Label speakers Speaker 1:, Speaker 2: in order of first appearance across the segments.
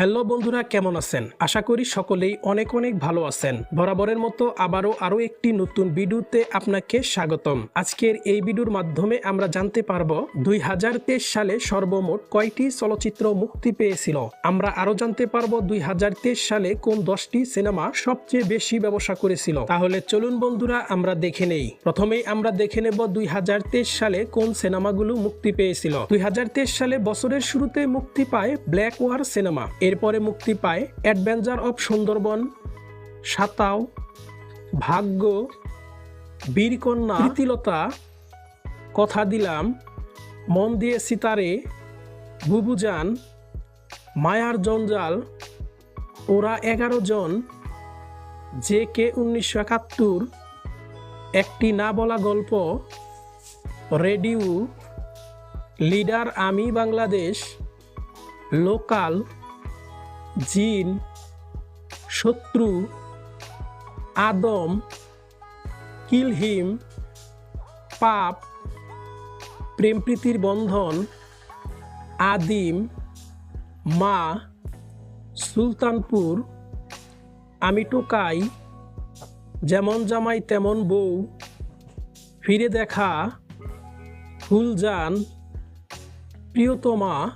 Speaker 1: Hello বন্ধুরা, কেমন আছেন? আশা করি সকলেই অনেক অনেক ভালো আছেন। বরাবরের মতো আবারও আরও একটি নতুন ভিডিওতে আপনাকে স্বাগতম। আজকের এই ভিডিওর মাধ্যমে আমরা জানতে পারব, দুই হাজার তেইশ সালে সর্বমোট কয়টি চলচ্চিত্র মুক্তি পেয়েছিল? আমরা আরও জানতে পারব, দুই হাজার তেইশ সালে কোন দশটি সিনেমা সবচেয়ে বেশি ব্যবসা করেছিল? তাহলে চলুন বন্ধুরা, আমরা দেখে নেই। প্রথমেই আমরা দেখে নেব, দুই হাজার তেইশ সালে কোন সিনেমাগুলো মুক্তি পেয়েছিল? দুই হাজার তেইশ সালে বছরের শুরুতে মুক্তি পায় ব্ল্যাক ওয়ার সিনেমা। এরপরে মুক্তি পায় অ্যাডভেঞ্চার অফ সুন্দরবন, সাতাও, ভাগ্য, বীরকন্যা, প্রীতিলতা, কথা দিলাম, মন দিয়ে সিতারে, বুবুজান, মায়ার জঞ্জাল, ওরা এগারো জন, জে কে উনিশশো একাত্তর, একটি না বলা গল্প, রেডিও, লিডার আমি বাংলাদেশ, লোকাল জিন, শত্রু, আদম, কিলহিম, পাপ, প্রেমপ্রীতির বন্ধন, আদিম, মা, সুলতানপুর, আমি টোকাই, যেমন জামাই তেমন বউ, ফিরে দেখা Fuljan Priyotoma,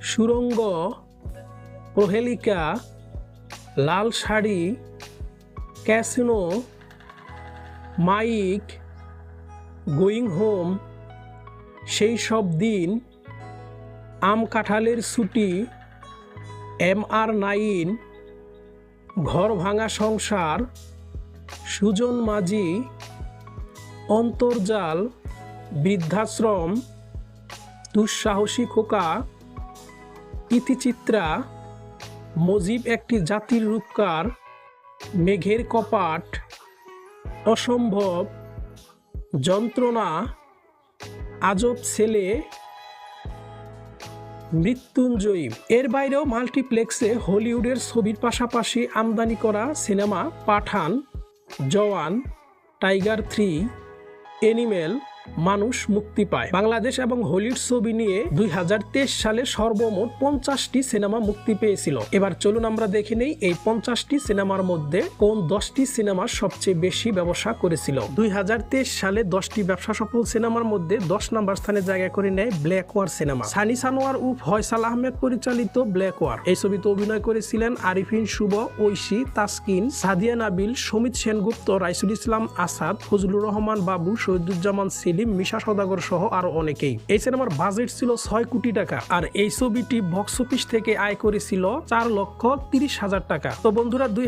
Speaker 1: Surongo Prohelika Lal Shari, Casino, Mike, Going Home, সেই সব দিন, আম কাঁঠালের ছুটি, এম আর নাইন, ঘর ভাঙা সংসার, সুজন মাঝি, অন্তর্জাল, বৃদ্ধাশ্রম, দুঃসাহসী খোকা, ইতিচিত্রা মজিব একটি জাতির রূপকার, মেঘের কপাট, অসম্ভব, যন্ত্রণা, আজব ছেলে, মৃত্যুঞ্জয়ী। এর বাইরেও মাল্টিপ্লেক্সে হলিউডের ছবির পাশাপাশি আমদানি করা cinema Pathaan, Jawan, Tiger three, Animal মানুষ মুক্তি পায়। বাংলাদেশ এবং হলিউড ছবি নিয়ে দুই সালে সর্বমোট পঞ্চাশটি সিনেমা মুক্তি পেয়েছিল। এবার চলুন আমরা দেখে নেই এই পঞ্চাশটি সিনেমার মধ্যে কোন দশটি সিনেমা সবচেয়ে বেশি ব্যবসা করেছিল। দুই সালে দশটি ব্যবসা সফল সিনেমার মধ্যে দশ নম্বর স্থানে জায়গা করে নেয় Black War cinema. Sunny Sanowar ও ফয়সাল আহমেদ পরিচালিত ব্ল্যাক ওয়ার। এই ছবিতে অভিনয় করেছিলেন আরিফিন শুভ, ঐশী, তাসকিন, সাদিয়া নাবিল, সমিত সেনগুপ্ত, রাইসুল ইসলাম আসাদ, ফজলুর রহমান বাবু, শহীদুজ্জামান সেলিম মিশা সদাগর সহ আরও অনেকেই। এই সিনেমার বাজেট ছিল ছয় কোটি টাকা আর এই ছবিটি বক্স অফিস থেকে আয় করেছিল চার লক্ষ তিরিশ হাজার টাকা। তো বন্ধুরা, দুই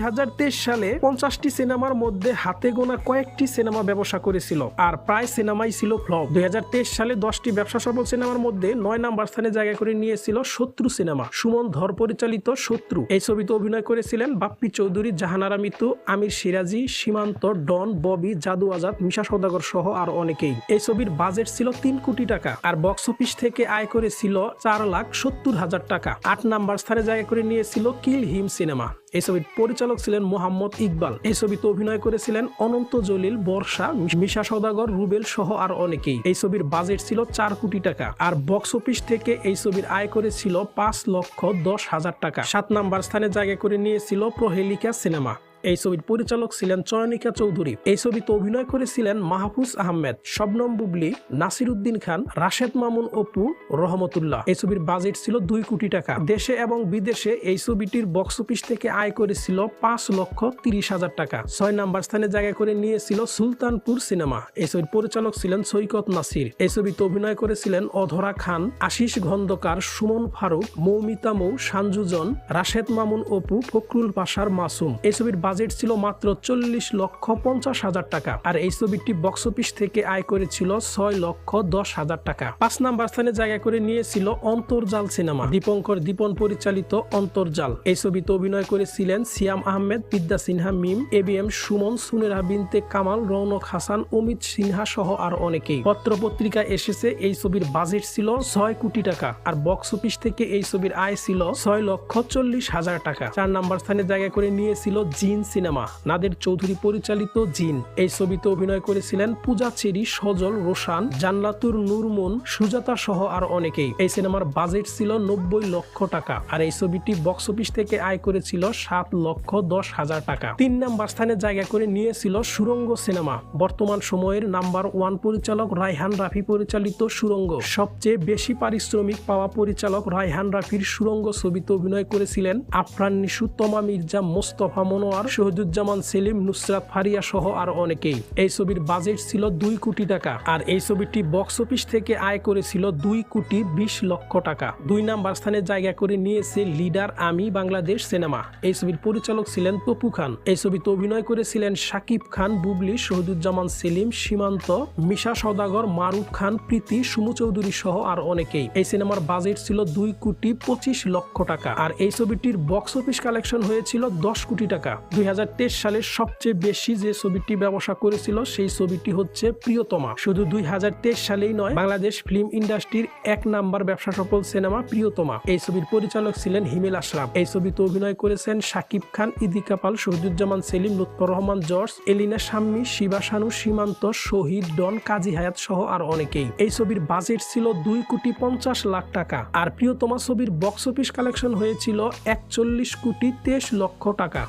Speaker 1: সালে পঞ্চাশটি সিনেমার মধ্যে হাতে গোনা কয়েকটি সিনেমা ব্যবসা করেছিল আর প্রায় সিনেমাই ছিল ফ্লপ। দুই হাজার তেইশ সালে দশটি ব্যবসা সফল সিনেমার মধ্যে নয় নাম্বার স্থানে জায়গা করে নিয়েছিল শত্রু সিনেমা, সুমন ধর পরিচালিত শত্রু। এই ছবিতে অভিনয় করেছিলেন বাপ্পি চৌধুরী, জাহানারা মিতু, আমির সিরাজি, সীমান্ত, ডন, ববি জাদু আজাদ মিশা সদাগর সহ আর অনেকেই। এই ছবির বাজেট ছিল তিন কোটি টাকা আর বক্স অফিস থেকে আয় করেছিল চার লাখ সত্তর হাজার টাকা। আট নাম্বার স্থানে জায়গা করে নিয়েছিল কিল হিম সিনেমা। এই ছবির পরিচালক ছিলেন মোহাম্মদ ইকবাল। এই ছবিতে অভিনয় করেছিলেন অনন্ত জলিল, বর্ষা মিশা সদাগর রুবেল সহ আর অনেকেই। এই ছবির বাজেট ছিল চার কোটি টাকা আর বক্স অফিস থেকে এই ছবির আয় করেছিল পাঁচ লক্ষ দশ হাজার টাকা। সাত নাম্বার স্থানে জায়গা করে নিয়েছিল প্রহেলিকা সিনেমা। এই ছবির পরিচালক ছিলেন চয়নিকা চৌধুরী। এই ছবিতে অভিনয় করেছিলেন মাহফুজ আহমেদ, শবনম বুবলি, নাসির উদ্দিন খান, রাশেদ মামুন অপু, রহমতুল্লাহ। এই ছবির বাজেট ছিল দুই কোটি টাকা। দেশে এবং বিদেশে এই ছবিটির বক্স অফিস থেকে আয় করেছিল পাঁচ লক্ষ তিরিশ হাজার টাকা। ছয় নাম্বার স্থানে জায়গা করে নিয়েছিল সুলতানপুর সিনেমা। এই ছবির পরিচালক ছিলেন সৈকত নাসির। এই ছবিতে অভিনয় করেছিলেন অধরা খান, আশিস খন্দকার সুমন ফারুক, মৌমিতা মৌ সানজুজন রাশেদ মামুন অপু, ফখরুল পাশার মাসুম। এই ছবির বাজেট ছিল মাত্র চল্লিশ লক্ষ পঞ্চাশ হাজার টাকা। আর এই ছবিটি বক্স অফিস থেকে আয় করেছিল ছয় লক্ষ দশ হাজার টাকা। পাঁচ নাম্বার স্থানে জায়গা করে নিয়েছিল অন্তর্জাল সিনেমা। দীপঙ্কর দীপন পরিচালিত অন্তর্জাল। এই ছবিতে অভিনয় করেছিলেন Siam Ahmed, Bidya Sinha, Mim, A B M, Sumon, Sunerah Binte, Kamal, Raunak Hasan, Amit Sinha সহ আর অনেকেই। পত্র পত্রিকা এসেছে, এই ছবির বাজেট ছিল ছয় কোটি টাকা। আর বক্স অফিস থেকে এই ছবির আয় ছিল ছয় লক্ষ চল্লিশ হাজার টাকা। চার নাম্বার স্থানে জায়গা করে নিয়েছিল জিন সিনেমা। নাদের চৌধুরী পরিচালিত জিন। এই ছবিতে অভিনয় করেছিলেন পূজা চেরি, সজল, রোশান, জান্নাতুর নুরমুন সুজাতা সহ আর অনেকেই। এই সিনেমার বাজেট ছিল নব্বই লক্ষ টাকা আর এই ছবিটি বক্স অফিস থেকে আয় করেছিল সাত লক্ষ দশ হাজার টাকা। তিন নাম্বার স্থানে জায়গা করে নিয়েছিল সুরঙ্গ সিনেমা। বর্তমান সময়ের নাম্বার ওয়ান পরিচালক রায়হান রাফি পরিচালিত সুরঙ্গ। সবচেয়ে বেশি পারিশ্রমিক পাওয়া পরিচালক রায়হান রাফির সুরঙ্গ ছবিতে অভিনয় করেছিলেন আফরান নিশু, তমা মির্জা, মোস্তফা মনোয়ার শহীদুজ্জামান, সেলিম, নুসরাত ফারিয়া সহ আর অনেকেই। এই ছবির বাজেট ছিল দুই কোটি টাকা আর এই ছবিটি বক্স অফিস থেকে আয় করেছিল দুই কোটি বিশ লক্ষ টাকা। দুই নাম্বার স্থানে জায়গা করে নিয়েছে লিডার আমি বাংলাদেশ সিনেমা। এই ছবির পরিচালক ছিলেন তপু খান। এই ছবিতে অভিনয় করেছিলেন শাকিব খান, বুবলি, শহীদুজ্জামান, সেলিম, সীমান্ত, মিশা সদাগর মারুফ খান, প্রীতি, সুমু চৌধুরী সহ আর অনেকেই। এই সিনেমার বাজেট ছিল দুই কোটি পঁচিশ লক্ষ টাকা আর এই ছবিটির বক্স অফিস কালেকশন হয়েছিল দশ কোটি টাকা। সালে সবচেয়ে বেশি যে ছবিটি ব্যবসা করেছিল, সেই ছবিটি হচ্ছে প্রিয়তমা। শুধু দুই সালেই নয়, বাংলাদেশ ফিল্ম ইন্ডাস্ট্রির এক নাম্বার ব্যবসা সফল সিনেমা প্রিয়তমা। এই ছবির পরিচালক ছিলেন হিমেল আশরাফ। এই ছবিতে অভিনয় করেছেন শাকিব খান, ইদিকা পাল, শহীদুজ্জামান সেলিম, লুৎফর রহমান, জর্জ, এলিনা শাম্মী, শিবা শানু, সীমান্ত, শহীদ, ডন, কাজী হায়াত সহ আর অনেকেই। এই ছবির বাজেট ছিল দুই কোটি পঞ্চাশ লাখ টাকা। আর প্রিয়তমা ছবির বক্স অফিস কালেকশন হয়েছিল একচল্লিশ কোটি তেইশ লক্ষ টাকা।